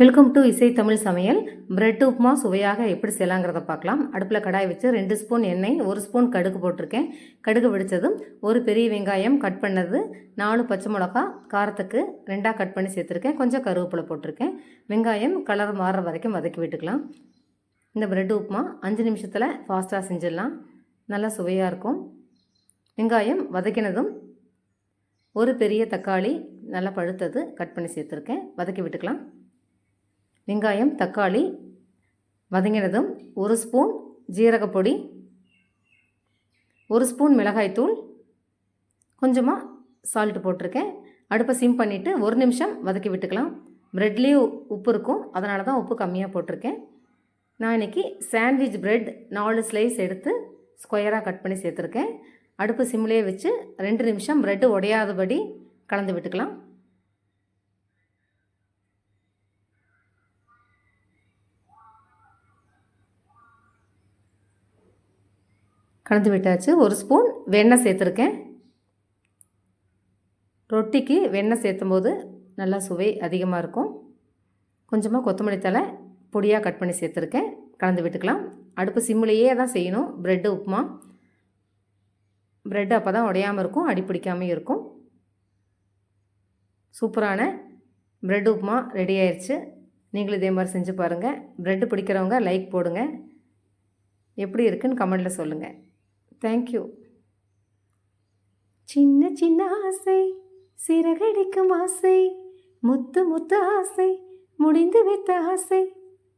Welcome to இசை தமிழ் சமையல். Bread upma சுவையாக எப்படி செய்யலாங்கிறத பார்க்கலாம். அடுப்பில் கடாய் வச்சு ரெண்டு ஸ்பூன் எண்ணெய் ஒரு ஸ்பூன் கடுகு போட்டிருக்கேன். கடுகு வெடித்ததும் ஒரு பெரிய வெங்காயம் கட் பண்ணது நாலு பச்சை மிளகா காரத்துக்கு ரெண்டாக கட் பண்ணி சேர்த்துருக்கேன். கொஞ்சம் கருவேப்பிலை போட்டிருக்கேன். வெங்காயம் கலர் மாறுற வரைக்கும் வதக்கி விட்டுக்கலாம். இந்த பிரெட் உப்புமா அஞ்சு நிமிஷத்தில் ஃபாஸ்ட்டாக செஞ்சிடலாம். நல்லா சுவையாக இருக்கும். வெங்காயம் வதக்கினதும் ஒரு பெரிய தக்காளி நல்லா பழுத்தது கட் பண்ணி சேர்த்துருக்கேன். வதக்கி விட்டுக்கலாம். வெங்காயம் தக்காளி வதங்கினதும் ஒரு ஸ்பூன் ஜீரகப்பொடி ஒரு ஸ்பூன் மிளகாய்த்தூள் கொஞ்சமாக சால்ட்டு போட்டிருக்கேன். அடுப்பை சிம் பண்ணிவிட்டு ஒரு நிமிஷம் வதக்கி விட்டுக்கலாம். ப்ரெட்லேயும் உப்பு இருக்கும். அதனால தான் உப்பு கம்மியாக போட்டிருக்கேன். நான் இன்றைக்கி சாண்ட்விச் பிரெட் நாலு ஸ்லைஸ் எடுத்து ஸ்கொயராக கட் பண்ணி சேர்த்துருக்கேன். அடுப்பு சிம்லேயே வச்சு ரெண்டு நிமிஷம் ப்ரெட்டு உடையாதபடி கலந்து விட்டுக்கலாம். கலந்து விட்டாச்சு. ஒரு ஸ்பூன் வெண்ணெய் சேர்த்துருக்கேன். ரொட்டிக்கு வெண்ணெய் சேர்த்தும் போது நல்லா சுவை அதிகமாக இருக்கும். கொஞ்சமாக கொத்தமல்லி தலை பொடியாக கட் பண்ணி சேர்த்துருக்கேன். கலந்து விட்டுக்கலாம். அடுப்பு சிம்மிலேயே தான் செய்யணும். ப்ரெட்டு உப்புமா. ப்ரெட் அப்போ தான் உடையாமல் இருக்கும். அடி பிடிக்காமல் இருக்கும். சூப்பரான ப்ரெட் உப்புமா ரெடி ஆயிடுச்சு நீங்களும் இதே மாதிரி செஞ்சு பாருங்கள் ப்ரெட்டு பிடிக்கிறவங்க லைக் போடுங்க. எப்படி இருக்குன்னு கமெண்டில் சொல்லுங்கள் தேங்க்யூ சின்ன சின்ன ஆசை சிறகடிக்கும் ஆசை முத்து முத்து ஆசை முடிந்து வைத்த ஆசை.